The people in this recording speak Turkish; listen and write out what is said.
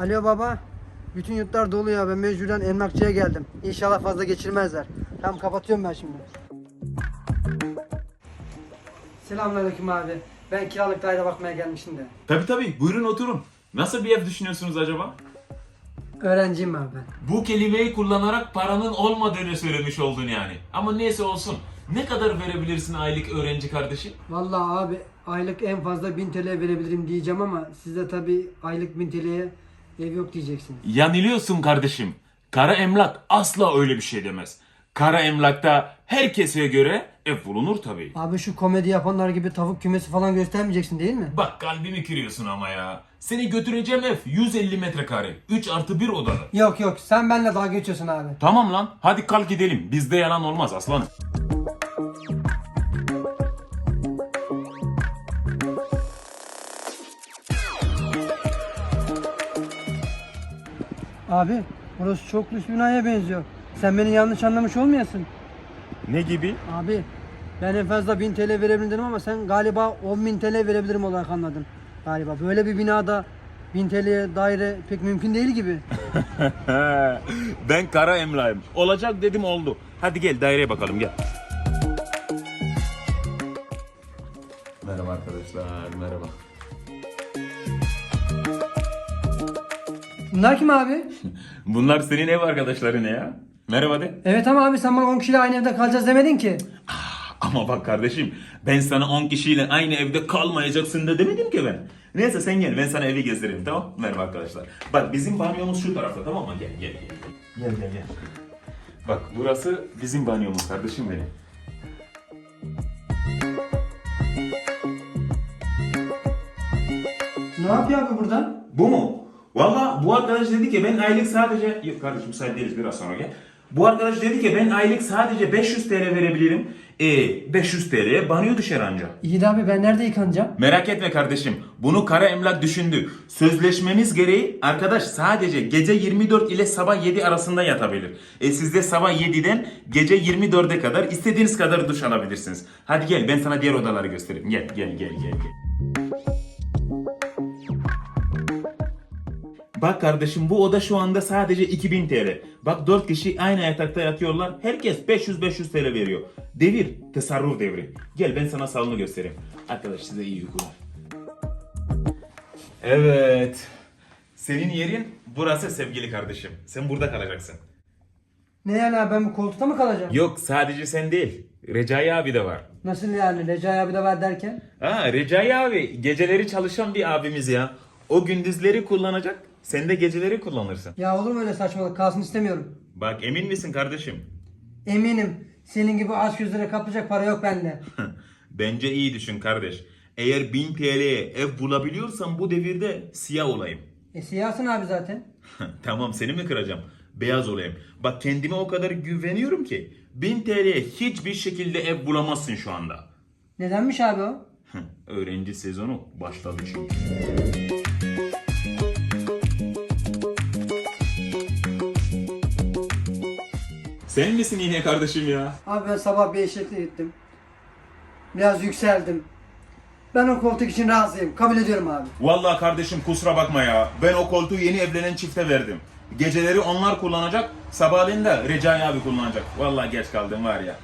Alo baba. Bütün yurtlar dolu ya. Ben mecburen emlakçıya geldim. İnşallah fazla geçirmezler. Tamam kapatıyorum ben şimdi. Selamünaleyküm abi. Ben kiralık daire bakmaya gelmiştim de. Tabii tabii buyurun oturun. Nasıl bir ev düşünüyorsunuz acaba? Öğrenciyim abi ben. Bu kelimeyi kullanarak paranın olmadığını söylemiş oldun yani. Ama neyse olsun. Ne kadar verebilirsin aylık öğrenci kardeşim? Vallahi abi aylık en fazla 1000 TL verebilirim diyeceğim ama siz de tabii aylık 1000 TL'ye ev yok diyeceksiniz. Yanılıyorsun kardeşim. Kara emlak asla öyle bir şey demez. Kara emlakta herkese göre ev bulunur tabii. Abi şu komedi yapanlar gibi tavuk kümesi falan göstermeyeceksin değil mi? Bak kalbimi kırıyorsun ama ya. Seni götüreceğim ev 150 metrekare. 3 artı 1 odalı. Yok yok sen benimle dalga geçiyorsun abi. Tamam lan hadi kalk gidelim. Bizde yalan olmaz aslanım. Abi burası çok lüks binaya benziyor. Sen beni yanlış anlamış olmayasın. Ne gibi? Abi ben en fazla 1000 TL verebilirim dedim ama sen galiba 10.000 TL verebilirim olarak anladın. Galiba böyle bir binada 1000 TL'ye daire pek mümkün değil gibi. ben kara emlakım. Olacak dedim oldu. Hadi gel daireye bakalım gel. Merhaba arkadaşlar, merhaba. Bunlar kim abi? Bunlar senin ev arkadaşların ya. Merhaba de. Evet ama abi sen bana 10 kişiyle aynı evde kalacağız demedin ki. Ama bak kardeşim ben sana 10 kişiyle aynı evde kalmayacaksın da demedim ki ben. Neyse sen gel ben sana evi gezdireyim tamam Merhaba arkadaşlar. Bak bizim banyomuz şu tarafta tamam mı? Gel gel gel. Gel gel gel. Bak burası bizim banyomuz kardeşim benim. Ne yapıyor abi burada? Bu mu? Valla bu arkadaş dedi ki ben aylık sadece... Yok kardeşim müsait değiliz biraz sonra gel. Bu arkadaş dedi ki ben aylık sadece 500 TL verebilirim. E 500 TL'ye banyo düşer anca. İyi de abi ben nerede yıkanacağım? Merak etme kardeşim. Bunu kara emlak düşündü. Sözleşmemiz gereği arkadaş sadece gece 24 ile sabah 7 arasında yatabilir. E siz de sabah 7'den gece 24'e kadar istediğiniz kadar duş alabilirsiniz. Hadi gel ben sana diğer odaları göstereyim. Gel gel gel gel. gel. Bak kardeşim bu oda şu anda sadece 2000 TL. Bak 4 kişi aynı yatakta yatıyorlar. Herkes 500-500 TL veriyor. Devir, tasarruf devri. Gel ben sana salonu göstereyim. Arkadaş size iyi uykular. Evet. Senin yerin burası sevgili kardeşim. Sen burada kalacaksın. Ne yani abi ben bu koltukta mı kalacağım? Yok sadece sen değil. Recai abi de var. Nasıl yani Recai abi de var derken? Ha Recai abi geceleri çalışan bir abimiz ya. O gündüzleri kullanacak. Sen de geceleri kullanırsın. Ya olur mu öyle saçmalık kalsın istemiyorum. Bak emin misin kardeşim? Eminim senin gibi aç gözlere kaplayacak para yok bende. Bence iyi düşün kardeş. Eğer 1000 TL'ye ev bulabiliyorsan bu devirde siyah olayım. E siyahsın abi zaten. tamam seni mi kıracağım? Beyaz olayım. Bak kendime o kadar güveniyorum ki 1000 TL'ye hiçbir şekilde ev bulamazsın şu anda. Nedenmiş abi o? Öğrenci sezonu başladı çünkü. Sen misin yine kardeşim ya? Abi ben sabah bir eşekle gittim. Biraz yükseldim. Ben o koltuk için razıyım. Kabul ediyorum abi. Vallahi kardeşim kusura bakma ya. Ben o koltuğu yeni evlenen çifte verdim. Geceleri onlar kullanacak, sabahleyin de Recai abi kullanacak. Vallahi geç kaldım var ya.